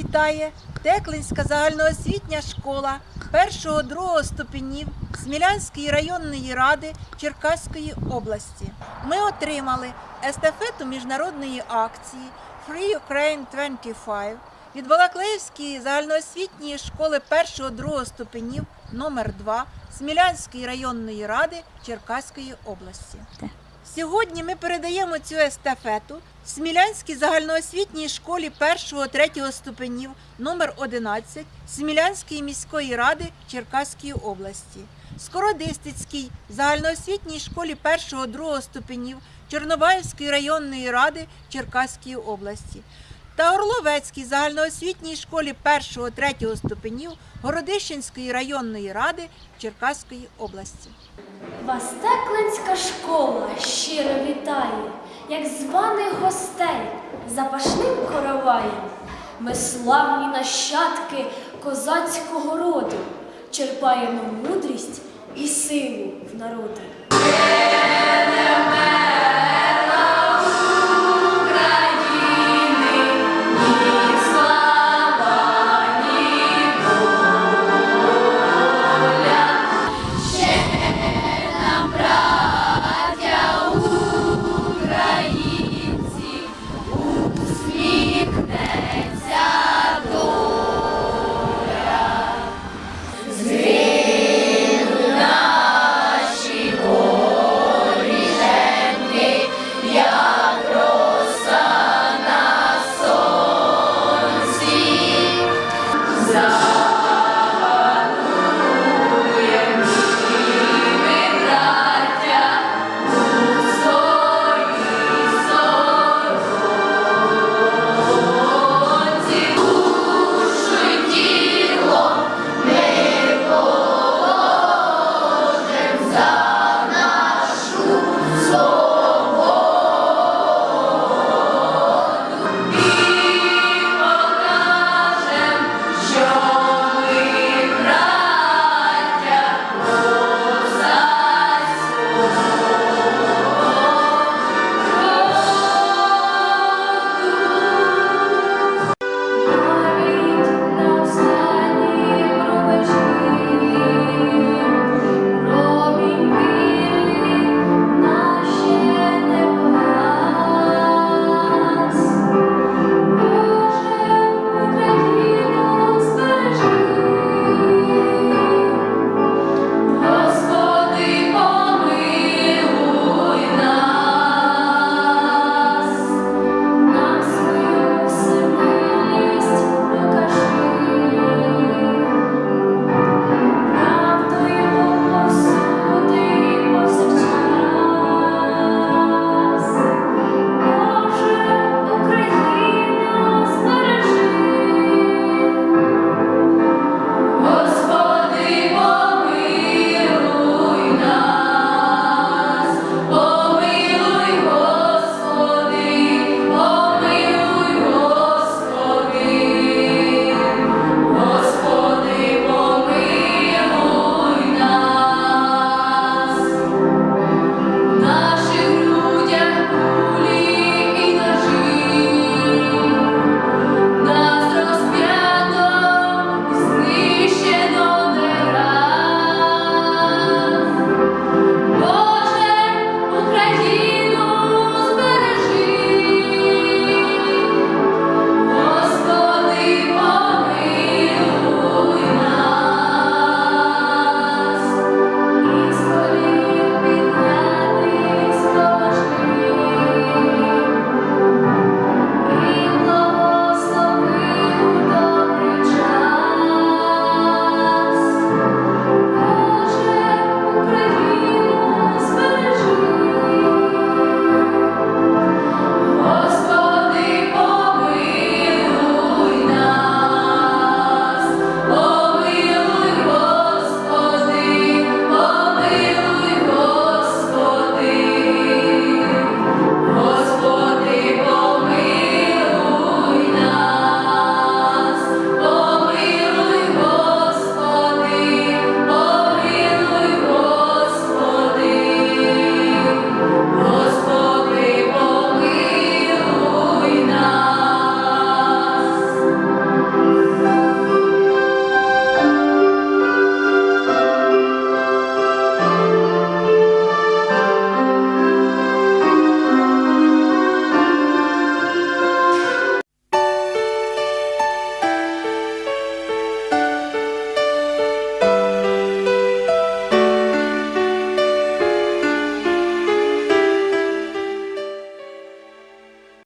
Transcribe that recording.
вітає Теклинська загальноосвітня школа першого-другого ступенів Смілянської районної ради Черкаської області. Ми отримали естафету міжнародної акції Free Ukraine 25 від Балаклеївської загальноосвітньої школи першого-другого ступенів номер 2 Смілянської районної ради Черкаської області. Сьогодні ми передаємо цю естафету Смілянській загальноосвітній школі 1-3 ступенів номер 11 Смілянської міської ради Черкаської області, Скородистицькій загальноосвітній школі 1-2 ступенів Чорнобаївської районної ради Черкаської області та Орловецькій загальноосвітній школі 1-3 ступенів Городищенської районної ради Черкаської області. Вас Теклинська школа щиро вітає, як званих гостей запашним короваєм. Ми славні нащадки козацького роду, черпаємо мудрість і силу в народі.